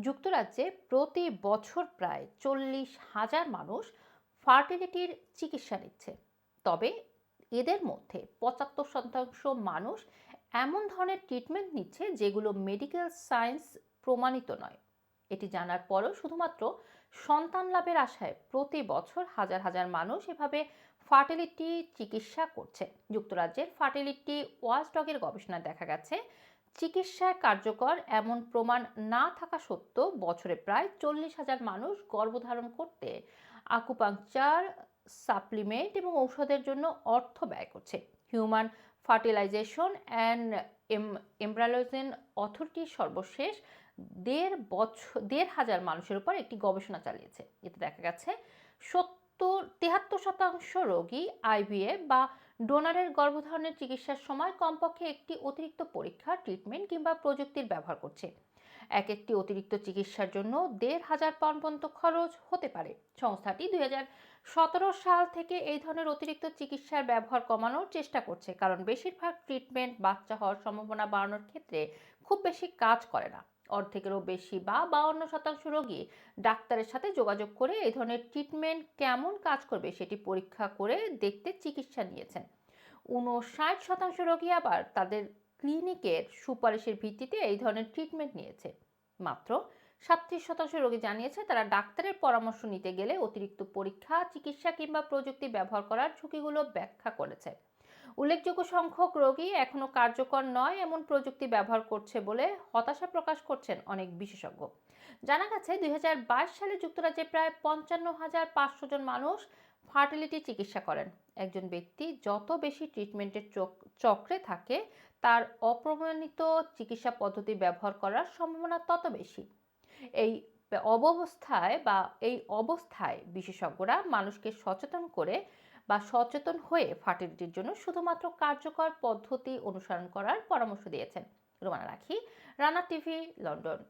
যুক্তরাজ্যে প্রতি বছর প্রায় চল্লিশ হাজার মানুষ ফার্টিলিটির চিকিৎসা নিচ্ছে। তবে এদের মধ্যে পঁচাত্তর শতাংশ মানুষ এমন ধরনের ট্রিটমেন্ট নিচ্ছে যেগুলো মেডিকেল সায়েন্স প্রমাণিত নয়। এটি জানার পরেও শুধুমাত্র সন্তান লাভের আশায় প্রতি বছর হাজার হাজার মানুষ এভাবে ফার্টিলিটি চিকিৎসা করছে। যুক্তরাজ্যের ফার্টিলিটি ওয়াচডগের গবেষণায় দেখা গেছে, চিকিৎসায় কার্যকর এমন প্রমাণ না থাকা সত্ত্বেও বছরে প্রায় চল্লিশ হাজার মানুষ গর্ভধারণ করতে আকুপাংচার সাপ্লিমেন্ট এবং ঔষধের জন্য অর্থ ব্যয় করছে। Human fertilisation and um, embryology authority সর্বশেষ দেড় বছর দেড় হাজার মানুষের উপর একটি গবেষণা চালিয়েছে। এতে দেখা গেছে সত্তর তেহাত্তর শতাংশ রোগী আইভিএফ বা ডোনারের গর্ভধারণের চিকিৎসার সময় কমপক্ষে একটি অতিরিক্ত পরীক্ষা, ট্রিটমেন্ট কিংবা প্রযুক্তির ব্যবহার করছে। এক একটি অতিরিক্ত চিকিৎসার জন্য দেড় হাজার পাউন্ড পর্যন্ত খরচ হতে পারে। সংস্থাটি দুই সতেরো সাল থেকে এই ধরনের অতিরিক্ত চিকিৎসার ব্যবহার কমানোর চেষ্টা করছে, কারণ বেশিরভাগ ট্রিটমেন্ট বাচ্চা হওয়ার সম্ভাবনা বাড়ানোর ক্ষেত্রে খুব বেশি কাজ করে না। অর্ধেকেরও বেশি বা বাউন্ন শতাংশ রোগী ডাক্তারের সাথে যোগাযোগ করে এই ধরনের ট্রিটমেন্ট কেমন কাজ করবে সেটি পরীক্ষা করে দেখতে চিকিৎসা নিয়েছেন। উনষাট শতাংশ রোগী আবার তাদের ক্লিনিকের সুপারিশের ভিত্তিতে এই ধরনের ট্রিটমেন্ট নিয়েছে। মাত্র সাতত্রিশ শতাংশ রোগী জানিয়েছে তারা ডাক্তারের পরামর্শ নিতে গেলে অতিরিক্ত পরীক্ষা, চিকিৎসা কিংবা প্রযুক্তি ব্যবহার করার ঝুঁকিগুলো ব্যাখ্যা করেছে। উল্লেখযোগ্য সংখ্যক রোগী এখনও কার্যকর নয়, এমন প্রযুক্তি ব্যবহার করছে বলে হতাশা প্রকাশ করছেন অনেক বিশেষজ্ঞ। জানা গেছে দু হাজার বাইশ সালে যুক্তরাজ্যে প্রায় পঞ্চান্ন হাজার পাঁচশো জন মানুষ ফার্টিলিটি চিকিৎসা করেন। একজন ব্যক্তি যত বেশি ট্রিটমেন্টের চক্রে থাকে, তার অপ্রমাণিত চিকিৎসা পদ্ধতি ব্যবহার করার সম্ভাবনা তত বেশি। এই অবস্থায় বা এই অবস্থায় বিশেষজ্ঞরা মানুষকে সচেতন করে বা সচেতন হয়ে ফার্টিলিটির জন্য শুধুমাত্র কার্যকর পদ্ধতি অনুসরণ করার পরামর্শ দিয়েছেন। রোমানা রাখি, রানা টিভি, লন্ডন।